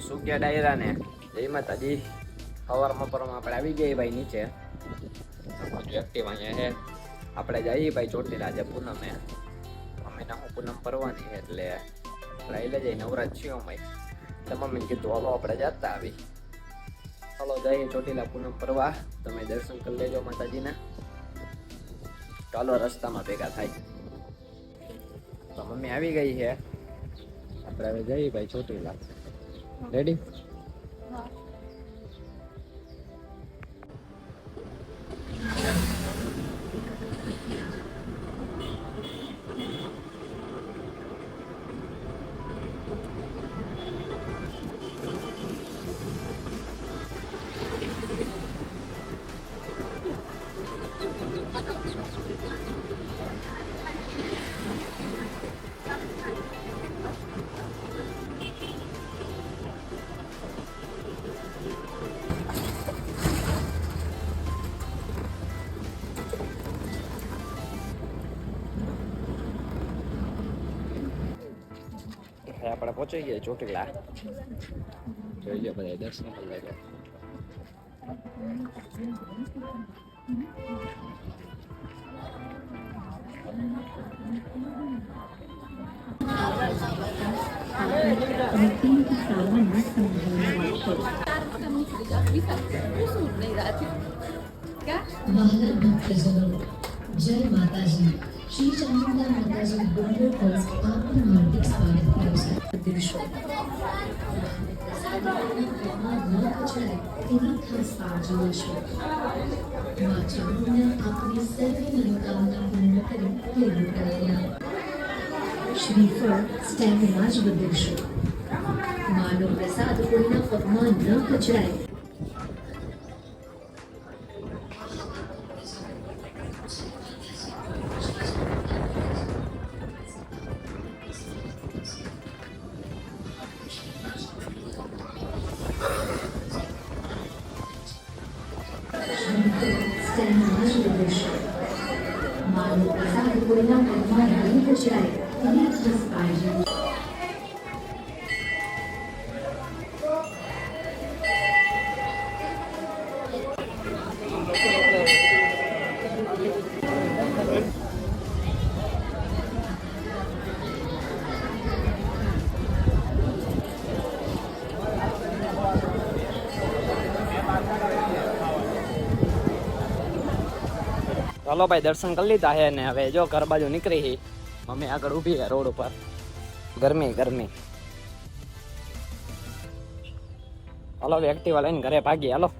શું કે ડાયરાને જય માતાજી. સવારમાં પરમાં આપણે આવી ગયા ભાઈ નીચે. એક્ટિવ અહીંયા આપણે જઈએ ભાઈ ચોટીલા આજે પૂનમે. અમે ના હું પૂનમ ભરવાની એટલે આપણે એટલે જઈ નવરાત છીએ અમે એટલે મમ્મીને કીધું, હાલો, આપણે જતા આવી ચાલો જઈએ ચોટીલા પૂનમ ભરવા તમે દર્શન કરી લેજો માતાજીના. ચાલો, રસ્તામાં ભેગા થાય. તો મમ્મી આવી ગઈ છે. આપણે હવે જઈએ ભાઈ ચોટીલા. રેડી આપણે પહોંચી ગયા ચોટીલા. જોઈ લો બધા દર્શન કરી લેજો જય માતાજી. શ્રી ચામુંડા માતાજી ડુંગર ટ્રસ્ટ આપનું હાર્દિક સ્વાગત કરે છે દિવસો તેની ખાસ કાળજી લેશો મા ચામુંડા આપની સર્વે શ્રીફળ સ્ટેમિના જ વધેશો માનો પ્રસાદ કોઈના પગમાં ન કચરાય સ્ટેન્ડમાં જ વધેશો માનો પ્રસાદ કોઈના પગમાં નહીં કચરાય તેની ખાસ કાળજી ચાલો ભાઈ, દર્શન કરી લીધા છે ને હવે જો ઘર બાજુ નીકળી હી. મમ્મી આગળ ઊભી છે રોડ ઉપર. ગરમી ગરમી. હલો હવે એક્ટિવા લઈને ઘરે ભાગી, હાલો.